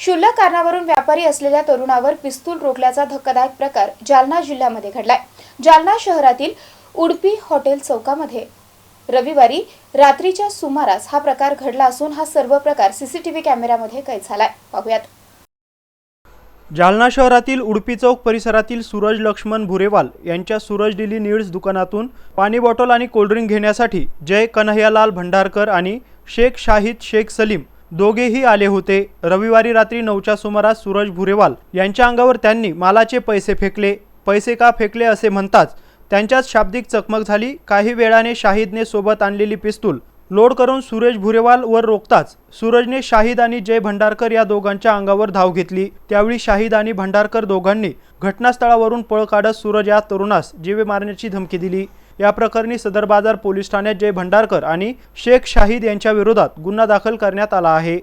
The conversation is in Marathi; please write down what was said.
क्षुल्लक कारणावरून व्यापारी असलेल्या तरुणावर पिस्तूल रोखल्याचा धक्कादायक प्रकार जालना जिल्ह्यामध्ये घडलाय. जालना शहरातील उडपी हॉटेल चौकामध्ये रविवारी रात्रीच्या सुमारास हा प्रकार घडला असून हा सर्व प्रकार सीसीटीव्ही कॅमेऱ्यामध्ये कैद झालाय. पाहूयात. जालना शहरातील उडपी चौक परिसरातील सूरज लक्ष्मण भुरेवाल यांच्या सूरज डिली नीड्स दुकानातून पाणी बॉटल आणि कोल्ड्रिंक घेण्यासाठी जय कन्हैयालाल भंडारकर आणि शेख शाहिद शेख सलीम दोघेही आले होते. रविवारी रात्री नऊच्या सुमारास सूरज भुरेवाल यांच्या अंगावर त्यांनी मालाचे पैसे फेकले. पैसे का फेकले असे म्हणताच त्यांच्यात शाब्दिक चकमक झाली. काही वेळाने शाहिदने सोबत आणलेली पिस्तूल लोड करून सुरेश भुरेवाल वर रोखताच सूरजने शाहिद आणि जय भंडारकर या दोघांच्या अंगावर धाव घेतली. त्यावेळी शाहिद आणि भंडारकर दोघांनी घटनास्थळावरून पळ काढत सूरज या तरुणास जीवे मारण्याची धमकी दिली. या प्रकरणी सदर बाजार पोलीस ठाण्यात जय भंडारकर आणि शेख शाहिद यांच्या विरोधात गुन्हा दाखल करण्यात आला आहे.